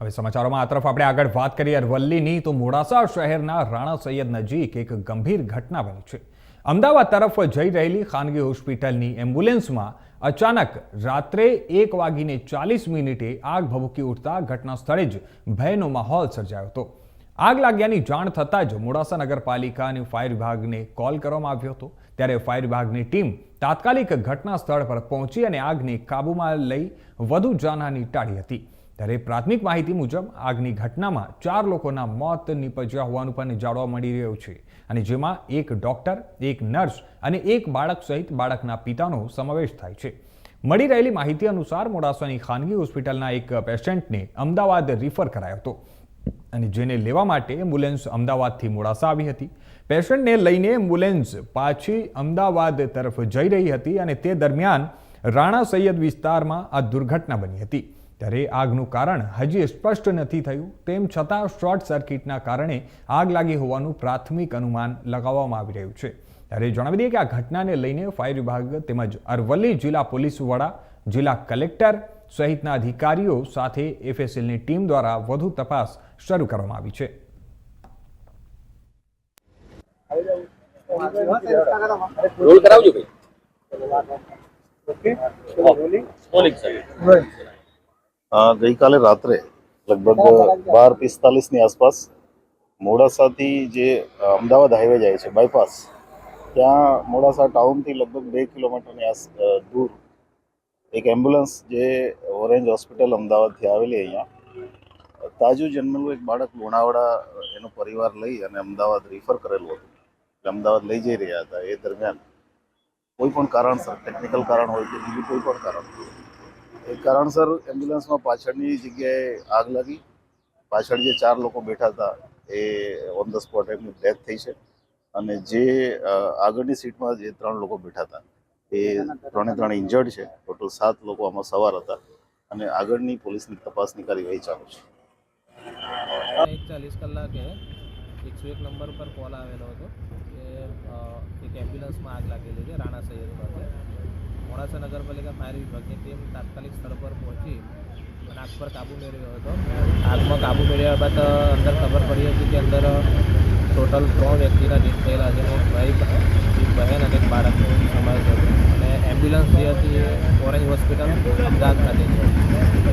હવે સમાચારોમાં આ તરફ આપણે આગળ વાત કરીએ. અરવલ્લીની તો મોડાસા શહેરના રાણા સૈયદ નજીક એક ગંભીર ઘટના બની છે. અમદાવાદ તરફ જઈ રહેલી ખાનગી હોસ્પિટલની એમ્બ્યુલન્સમાં અચાનક રાત્રે એક વાગીને ચાલીસ મિનિટે આગ ભભૂકી ઉઠતા ઘટના સ્થળે જ ભયનો માહોલ સર્જાયો હતો. આગ લાગ્યાની જાણ થતાં જ મોડાસા નગરપાલિકા અને ફાયર વિભાગને કોલ કરવામાં આવ્યો હતો. ત્યારે ફાયર વિભાગની ટીમ તાત્કાલિક ઘટના સ્થળ પર પહોંચી અને આગને કાબૂમાં લઈ વધુ જાનહાની ટાળી હતી. ત્યારે પ્રાથમિક માહિતી મુજબ આગની ઘટનામાં ચાર લોકોના મોત નીપજ્યા હોવાનું પણ જાણવા મળી રહ્યું છે. અને જેમાં એક ડોક્ટર, એક નર્સ અને એક બાળક સહિત બાળકના પિતાનો સમાવેશ થાય છે. મળી રહેલી માહિતી અનુસાર મોડાસાની ખાનગી હોસ્પિટલના એક પેશન્ટને અમદાવાદ રિફર કરાયો હતો. અને જેને લેવા માટે એમ્બ્યુલન્સ અમદાવાદથી મોડાસા આવી હતી. પેશન્ટને લઈને એમ્બ્યુલન્સ પાછી અમદાવાદ તરફ જઈ રહી હતી અને તે દરમિયાન રાણા સૈયદ વિસ્તારમાં આ દુર્ઘટના બની હતી. ત્યારે આગનું કારણ હજી સ્પષ્ટ નથી થયું. તેમ છતાં શોર્ટ સર્કિટના કારણે આગ લાગી હોવાનું પ્રાથમિક અનુમાન લગાવવામાં આવી રહ્યું છે. ત્યારે જણાવી દઈએ કે આ ઘટનાને લઈને ફાયર વિભાગ તેમજ અરવલ્લી જિલ્લા પોલીસ વડા જિલ્લા કલેક્ટર સહિતના અધિકારીઓ સાથે એફએસએલની ટીમ દ્વારા વધુ તપાસ શરૂ કરવામાં આવી છે. રોલ કરાવજો ભાઈ. અ, ગઈકાલે રાત્રે લગભગ બાર પિસ્તાલીસની આસપાસ મોડાસાથી જે અમદાવાદ હાઈવે જાય છે બાયપાસ ત્યાં મોડાસા ટાઉનથી લગભગ બે કિલોમીટરની આસ દૂર એક એમ્બ્યુલન્સ જે ઓરેન્જ હોસ્પિટલ અમદાવાદથી આવેલી અહીંયા તાજું જન્મેલું એક બાળક લુણાવાડા એનો પરિવાર લઈ અને અમદાવાદ રિફર કરેલું હતું. એટલે અમદાવાદ લઈ જઈ રહ્યા હતા. એ દરમિયાન કોઈ પણ કારણસર ટેકનિકલ કારણ હોય કે બીજું કોઈ પણ કારણ હોય એક કારણસર એમ્બ્યુલન્સમાં પાછળની જગ્યાએ આગ લાગી. પાછળ જે ચાર લોકો બેઠા હતા, એ ઓન ધ સ્પોટ એમની ડેથ થઈ છે. અને જે આગળની સીટમાં જે ત્રણ લોકો બેઠા હતા, એ ત્રણે ત્રણ ઇન્જર્ડ છે. ટોટલ સાત લોકો આમાં સવાર હતા. અને આગળની પોલીસની તપાસની કાર્યવાહી ચાલુ છે. ચાલીસ કલાકે એકસો એક નંબર પર કોલ આવેલો હતો કે એક એમ્બ્યુલન્સમાં આગ લાગેલી છે, રાણા સૈયદ પાસે મોડાસા નગરપાલિકા ફાયર વિભાગની ટીમ તાત્કાલિક સ્થળ પર પહોંચી અને આગ પર કાબૂ મેળવ્યો હતો. આગમાં કાબૂ મેળવ્યા બાદ અંદર ખબર પડી હતી કે અંદર ટોટલ ત્રણ વ્યક્તિના ડેથ થયેલા છે. એક ભાઈ એક બહેન અને એક બાળકનો સમાવેશ હતો. અને એમ્બ્યુલન્સ જે હતી એ ઓરેન્જ હોસ્પિટલ અમદાવાદ ખાતે છે.